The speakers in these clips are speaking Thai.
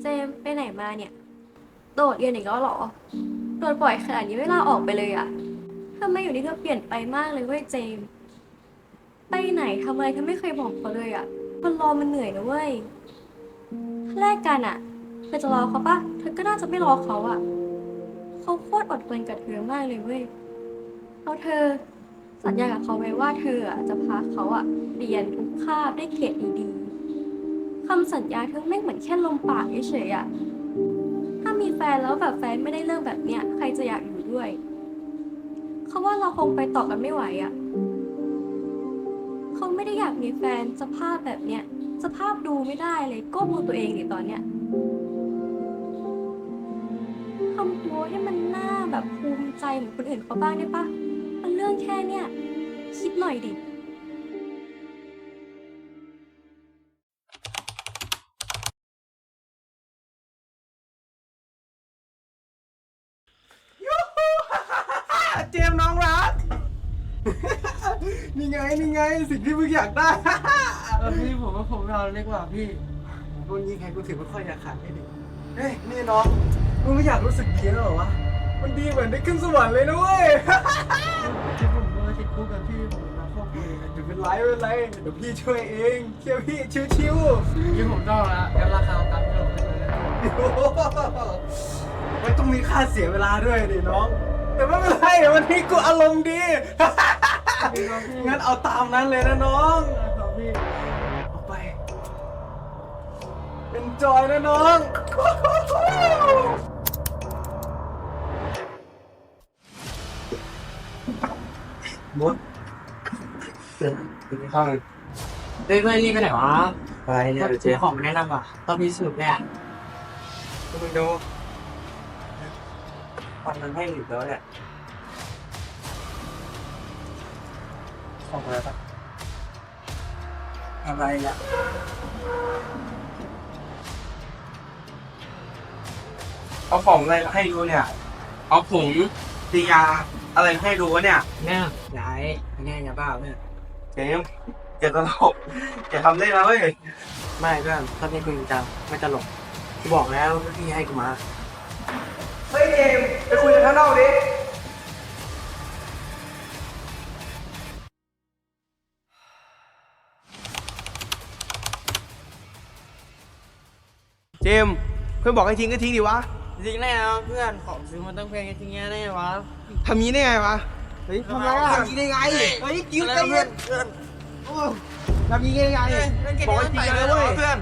เจมไปไหนมาเนี่ย โดดเรียนอีกแล้วเหรอ โดนปล่อยขนาดนี้ไม่ลาออกไปเลยอะทำไมอยู่นี่เธอเปลี่ยนไปมากเลยเว้ยเจม ไปไหนทำอะไรเธอไม่เคยบอกเขาเลยอะคนรอมันเหนื่อยนะเว้ยแลกกันอะเธอจะรอเขาปะเธอก็น่าจะไม่รอเขาอะเขาโคตรอดทนกับเธอมากเลยเว้ยเอาเธอสัญญากับเขาไว้ว่าเธออะจะพาเขาอะเรียนทุกคาบได้เกรดดีๆ คำสัญญาเธอไม่งเหมือนแค่ลมปากเฉยๆอะถ้ามีแฟนแล้วแบบแฟนไม่ได้เรื่องแบบเนี้ยใครจะอยากอยู่ด้วย เขาว่าเราคงไปต่อกันไม่ไหวอะเขาไม่ได้อยากมีแฟนสภาพแบบเนี้ย สภาพดูไม่ได้เลยก้มดูตัวเองดิตอนเนี้ยทำตัวให้มันหน้าแบบภูมิใจเหมือนคนอื่นเขาบ้างได้ปะมันเรื่องแค่เนี้ยคิดหน่อยดิ นี่ไงนี่ไงสิ่งที่มึงอยากได้เออพี่ผมว่าผมเอาเล็กกว่าพี่รุ่นนี้ใครกูถือว่าค่อยอยากขาดให้ดิเฮ้ยนี่น้องมึงไม่อยากรู้สึกดีแล้วเหรอวะมันดีเหมือนได้ขึ้นสวรรค์เลยนะเว้ยที่ผมว่าติดคุกกับพี่ผมมาครอบครัวเลยเดี๋ยวเป็นไรไม่เป็นไรเดี๋ยวพี่ช่วยเองเชื่อพี่ชิวที่ผมต้องละงั้นราคาตามที่เราเคยเลยนะๆไม่ต้องมีค่าเสียเวลาด้วยดิน้อง แต่ไม่เป็นไรวันนี้กูอารมณ์ดีพี่ครับพี่งั้นเอาตามนั้นเลยนะน้องครับพี่เอาไป enjoy นะน้อง มดเดี๋ยวไปเข้าเลยเฮ้ยเพื่อนรีบไปไหนวะไปเนี่ยเดี๋ยวเจ๊ของมาแนะนำว่ะต้องมีสูตรแน่ก็มึงดู ฟันมันให้หลิบแล้วเนี่ยของอะไรปะอะไรอะเอาของอะไรมาให้ดูเนี่ย เอาผงตียาอะไรมาให้ดูวะเนี่ยแน่ย้ายแน่ยาบ้าเพื่อนเจมส์อย่าตลกอย่าทำได้นะเว้ยไม่เพื่อนถ้าพี่คุยจริงจังไม่ตลกกูบอกแล้วว่าพี่ให้กูมา เฮ้ยเจมส์ไปคุยกันข้างนอกดิเจมส์เพื่อนบอกให้ทิ้งก็ทิ้งดิวะจริงแน่นะเพื่อนของซื้อมันต้องแพงจริงๆแน่วะทำงี้ได้ไงวะเฮ้ยทำไมอะทำงี้ได้ไงเฮ้ยกิ้วอะไรใจนะเย็เพื่อนนเพื่อนทำงี้ได้ไงบอกให้ทิ้งเลยเว้ยเพื่อน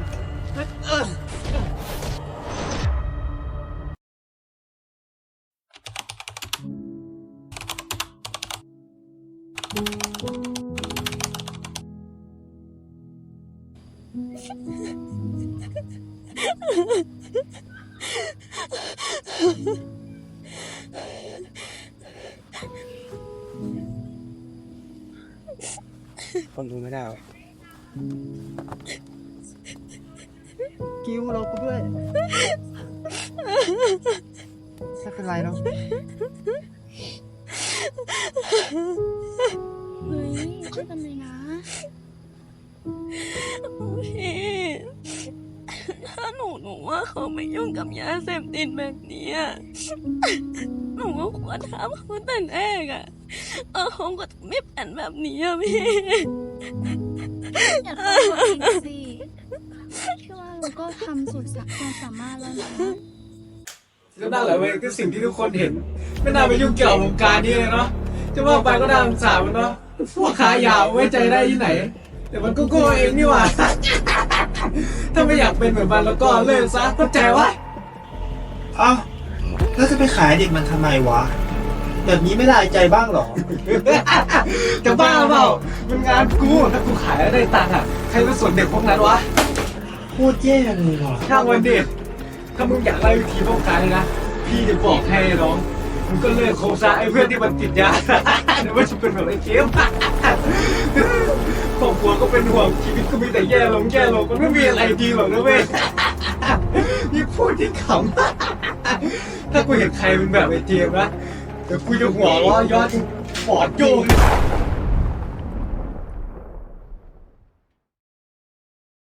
คนดูไม่ได้วะกิ้วเรากูด้วยไม่เป็นไรเนาะเฮ้ยช่วยกันเลยนะ พี่ถ้าหนูหนูว่าเขาไม่ยุ่งกับยาเสพติดแบบนี้อะหนูก็ควรถามเขาแต่แรกอะเออเขาก็ไม่เป็นแบบนี้อะพี่อย่าโทษตัวเองสิพี่ว่าเราก็ทำสุดความสามารถแล้วนะก็นั่นแหละเว้ยคือสิ่งที่ทุกคนเห็น ไม่น่าไปยุ่งเกี่ยวกับวงการนี้เลยเนาะจะว่าไปก็น่าสงสารมันเนาะพวกขายาวไว้ใจได้ที่ไหน แต่มันก็โง่เองนี่หว่า ถ้าไม่อยากเป็นเหมือนมันแล้วก็เลิกซะเข้าใจวะเอ้าแล้วจะไปขายเด็กมันทำไมวะ แบบนี้ไม่ได้ใจบ้างเหรอ จะบ้าเปล่า มันงานกูถ้ากูขายแล้วได้ตังค์อะ ใครจะสนเด็กพวกนั้นวะโคตรแย่เลยว่ะช่างวันดิถ้ามึงอยากไล่วิธีป้องกันเลยนะ พี่จะบอกให้น้อง มึงก็เลิกโคซะไอ้เพื่อนที่มันติดยาเดี๋ยวมันจะเป็นแบบไอ้เกม ห่วงชีวิตก็มีแต่แย่ลงแย่ลงมันไม่มีอะไรดีหรอกนะเว้ยนี่พูดที่ขำถ้ากูเห็นใครเป็นแบบไอ้เจมส์นะเดี๋ยวกูจะหัวเร้อยอดปอดโยง